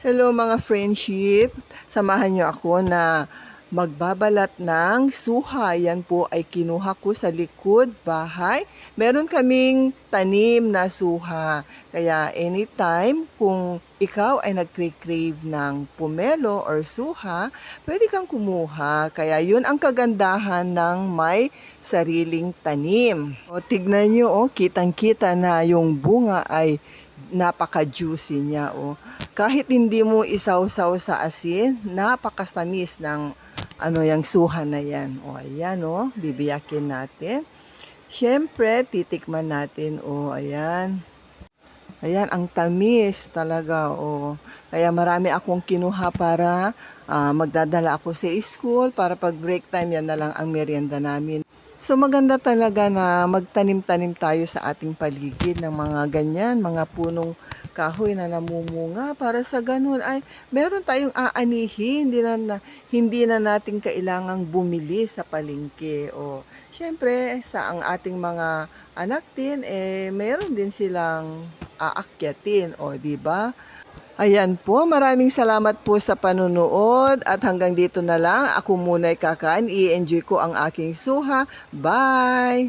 Hello mga friendship, samahan niyo ako na magbabalat ng suha. Yan po ay kinuha ko sa likod bahay. Meron kaming tanim na suha. Kaya anytime kung ikaw ay nagkre-crave ng pumelo or suha, pwede kang kumuha. Kaya yun ang kagandahan ng may sariling tanim. O tignan niyo, oh, kitang-kita na yung bunga ay napaka-juicy niya. Oh. Kahit hindi mo isawsaw sa asin, napakastamis ng ano yung suha na yan. O, ayan, oh, bibiyakin natin. Siyempre, titikman natin, oh, ayan. Ayan, ang tamis talaga, oh. Kaya marami akong kinuha para ah, magdadala ako sa school, para pag break time, yan na lang ang merienda namin. So maganda talaga na magtanim-tanim tayo sa ating paligid ng mga ganyan, mga punong kahoy na namumunga para sa ganun ay meron tayong aanihin, hindi na, na- hindi na natin kailangang bumili sa palengke o syempre sa ang ating mga anak din eh meron din silang aakyatin o di ba? Ayan po, maraming salamat po sa panunood at hanggang dito na lang. Ako muna ay kakain, i-enjoy ko ang aking suha. Bye!